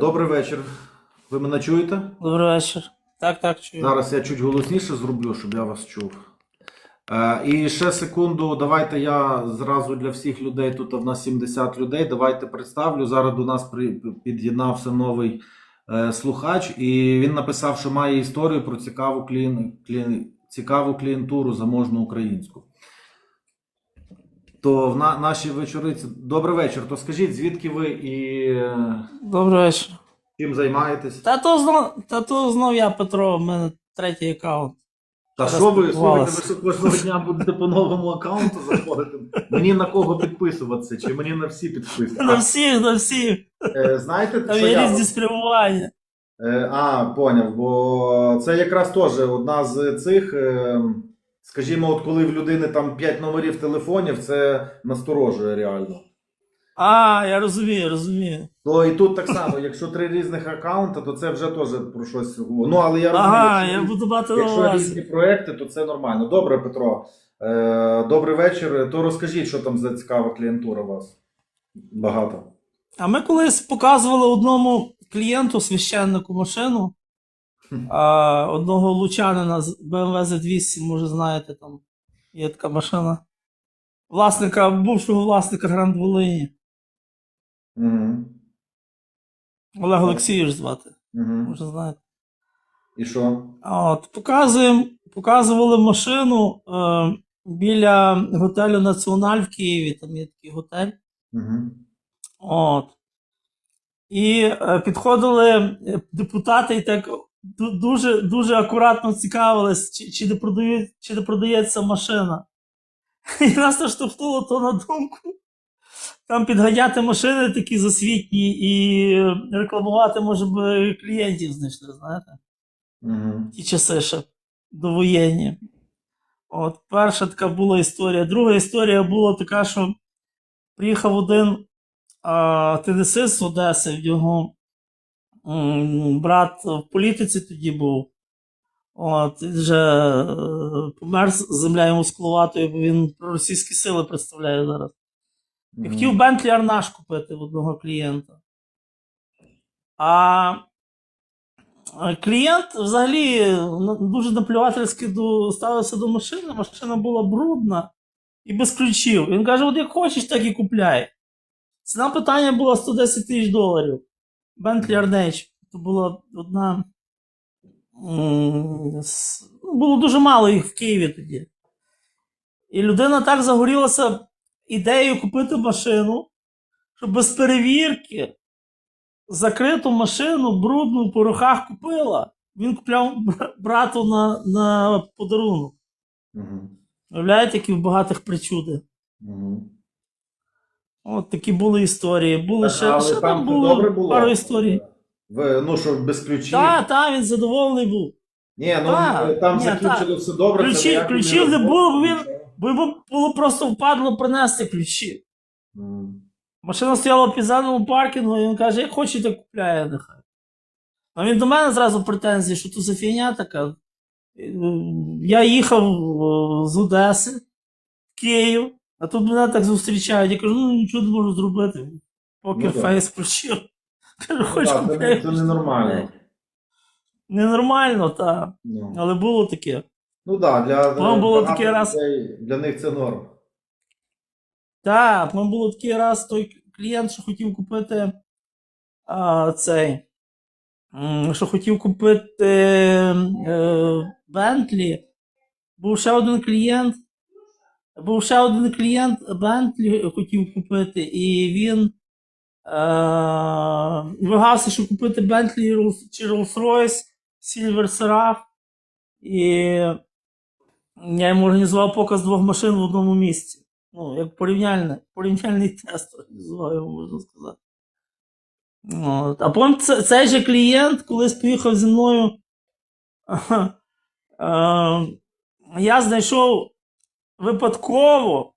Добрий вечір. Ви мене чуєте? Добрий вечір. Так, так, чую. Зараз я чуть голосніше зроблю, щоб я вас чув. Е, і ще секунду, давайте я зразу для всіх людей, тут в нас 70 людей. Давайте представлю. Зараз до нас під'єднався новий е, слухач, і він написав, що має історію про цікаву, клієн, клієн, цікаву клієнтуру заможну українську. То в на, нашій вечориці. Добрий вечір. То скажіть, звідки ви і е, Добрий вечір. чим займаєтесь? Та то знов, та то знов я, Петро, в мене третій аккаунт. Та що ви слухайте, ви що кожного дня будете по новому аккаунту заходити? Мені на кого підписуватися? Чи мені на всі На підписувати? всіх, на всіх. Е, знаєте, Там що є я... різні спрямування. Е, а, поняв, бо це якраз теж одна з цих, е, скажімо, от коли в людини там 5 номерів телефонів, це насторожує реально. А, я розумію, розумію. То і тут так само, якщо три різних аккаунти, то це вже теж про щось. Ну, але я розумію, Ага, якщо я буду мати на Якщо різні проекти, то це нормально. Добре, Петро. Е, добрий вечір. То розкажіть, що там за цікава клієнтура у вас. Багато. А ми колись показували одному клієнту священнику машину. А, одного лучанина з BMW Z200, може знаєте, там є така машина. Власника, бувшого власника Гранд Волині. Угу. Олег Олексійович звати, Угу. може знаєте. І що? От, показуємо, показували машину е, біля готелю Національ в Києві, там є такий готель. Угу. От. І е, підходили е, депутати і так дуже, дуже акуратно цікавились, чи, чи, не продають, чи не продається машина. І нас наштовхнуло то на думку. Там підганяти машини такі засвітні і рекламувати, може би, клієнтів знайшли, знаєте? Угу. ті часи ще довоєнні. От перша така була історія. Друга історія була така, що приїхав один а, тенісист з Одеси, в нього брат в політиці тоді був. От, він вже е, помер, земля йому скловатою, бо він російські сили представляє зараз. І хотів Бентлі Арнаш купити в одного клієнта. А а клієнт взагалі ну, дуже наплювательськи ставився до машини. Машина була брудна і без ключів. Він каже: от як хочеш, так і купляй. Ціна питання була 110 тисяч доларів. Bentley Arnage. Це була одна. ну, Було дуже мало їх в Києві тоді. І людина так загорілася ідеєю купити машину, що без перевірки закриту машину, брудну в порохах купила. Він купляв брату на, на подарунок. Угу. Уявляєте, які в багатих причуди. Угу. От такі були історії. Були ще, ще там було, добре було? пару історій. Ви, ну, що без ключів. Так, так, він задоволений був. Ні, ну Та, там ні, закінчили все добре. Ключі- ніяк ключів не було, бо він- Бо йому було просто впадло принести ключі. Мгм. Машина стояла в підземному паркінгу, і він каже, як хочете, купляє нехай. А він до мене зразу претензії, що тут за фігня така. Е, Я їхав е, з Одеси в Київ, а тут мене так зустрічають. Я кажу, ну нічого не можу зробити. Поки Ну, фейс включив. Кажу, хоч Так, це, це ненормально. Ненормально, так. Ну. Але було таке. Ну так, да, для, було багатих такий раз- для них це норм. Так, нам було такий раз той клієнт, що хотів купити а, цей. Що хотів купити е, Бентлі. Був ще один клієнт. Був ще один клієнт Бентлі хотів купити, і він е, вагався, щоб купити Бентлі чи Rolls-Royce Silver Seraph. І я йому організував показ двох машин в одному місці. Ну, як порівняльне, порівняльний тест організував, його, можна сказати. От. А потім це- цей же клієнт колись поїхав зі мною. Е, я знайшов випадково.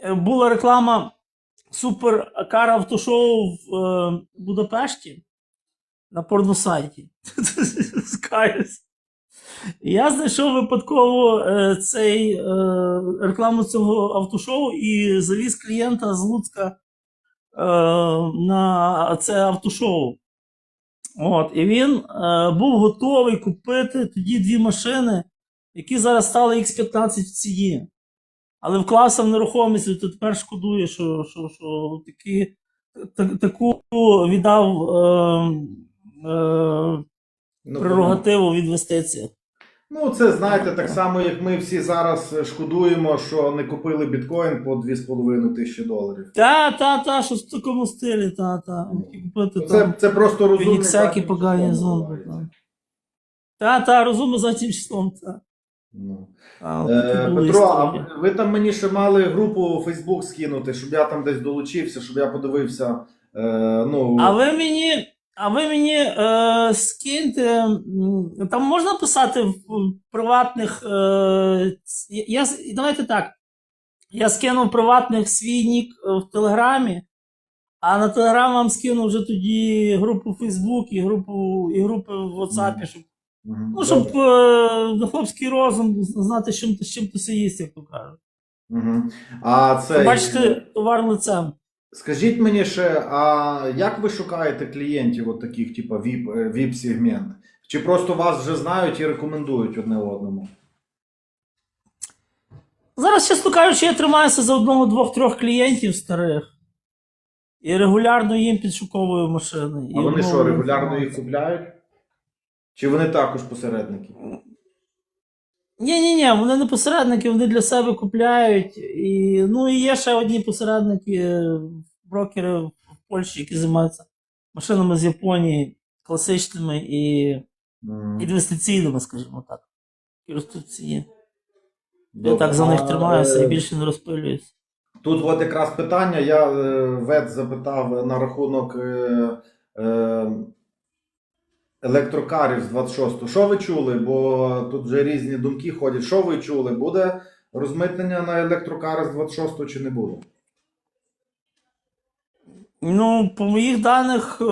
е, Була реклама суперкар автошоу в е, Будапешті на порносайті. Я знайшов випадково е, цей, е, рекламу цього автошоу і завіз клієнта з Луцька е, на це автошоу. От, і він е, був готовий купити тоді дві машини, які зараз стали X15 в ціні. Але вклався в нерухомість, і тепер шкодує, що, що, що такі, та- таку віддав е, е, Ну, прерогативу в інвестиціях. Ну, це знаєте, так само, як ми всі зараз шкодуємо, що не купили біткоін по 2,5 тисячі доларів. Та, та, та, що в такому стилі, та, та. Купити Це, там. це просто розумний. Фініксаки погані зомби. Та, та, розумно за цим числом. Та. Ну. Та, Е, Петро, а ви- там мені ще мали групу у Фейсбук скинути, щоб я там десь долучився, щоб я подивився. Е, ну, А ви мені, а ви мені е, скиньте, там можна писати в приватних. Е, я, давайте так. Я скинув приватних свій нік е, в Телеграмі, а на Телеграм вам скинув вже тоді групу в Фейсбук і групу, і групи в WhatsApp, Мгм. щоб, Мгм, ну, щоб е, хлопський розум знати, з чим, з чим то се їсть, як то кажуть. Мгм. А це Бачите, товар лицем. Скажіть мені ще, а як ви шукаєте клієнтів, от таких, типу VIP, е, VIP? Чи просто вас вже знають і рекомендують одне одному? Зараз, чесно кажучи, я тримаюся за одного, двох, трьох клієнтів старих. І регулярно їм підшуковую машини. І А вони що, регулярно їх купляють? Чи вони також посередники? Ні, ні, ні, вони не посередники, вони для себе купляють. І, ну і є ще одні посередники, брокери в Польщі, які займаються машинами з Японії, класичними і Мгм. інвестиційними, скажімо так. Які ростуть ціні. Я так за них тримаюся е, і більше не розпилююся. Тут от якраз питання. Я е, вет запитав на рахунок е, е, електрокарів з 26-го. Що ви чули? Бо тут вже різні думки ходять. Що ви чули? Буде розмитнення на електрокари з 26-го чи не буде? Ну, по моїх даних, е,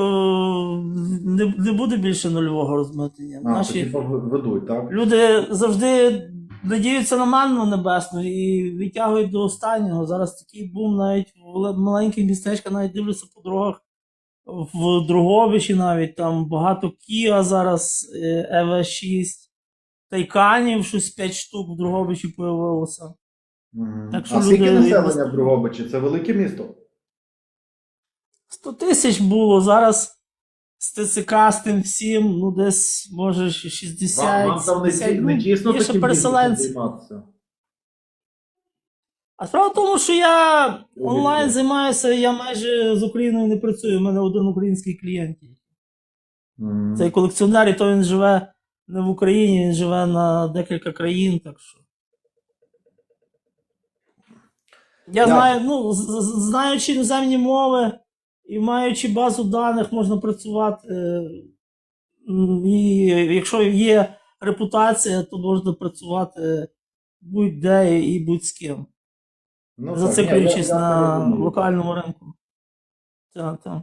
не, не буде більше нульового розмитнення. А, Наші типу, ведуть, так? люди завжди надіються на манну небесну і відтягують до останнього. Зараз такий бум, навіть в маленьких містечках навіть дивляться по дорогах. В Другобичі навіть там багато Kia зараз, е, EV6, Тайканів, щось 5 штук в Другобичі появилося. Мгм. Так що а скільки люди населення в Дрогобичі? Це велике місто? 100 тисяч було, зараз з ТЦК з тим всім, ну десь може 60. Вам, вам там не, 70, ті- ну, не? А справа в тому, що я онлайн займаюся, я майже з Україною не працюю. У мене один український клієнт. Мгм. Цей колекціонер, і то він живе не в Україні, він живе на декілька країн, так що. Я Я- знаю, ну, знаючи іноземні мови і маючи базу даних, можна працювати. е, І якщо є репутація, то можна працювати будь-де і будь з ким. Ну, зациклюючись я- я на передумав. локальному ринку. Так, так.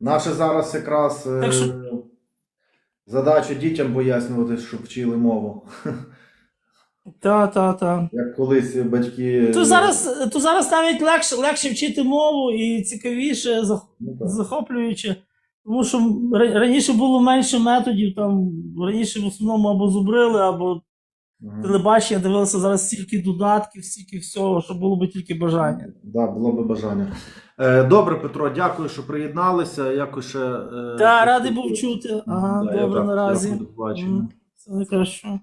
Наше зараз якраз е, Так що- задача дітям пояснювати, щоб вчили мову. Та, та, та. Як колись батьки. То зараз, то зараз навіть легше, легше вчити мову і цікавіше, зах- Ну, захоплююче. Тому що раніше було менше методів, там раніше в основному або зубрили, або Телебачення дивилися зараз стільки додатків, стільки всього, що було би тільки бажання. Да, було би бажання. Е, Добре, Петро, дякую, що приєдналися. Якось ще. е, Та радий був чути. Ага, Да, добре я, наразі. до побачення. Все найкраще.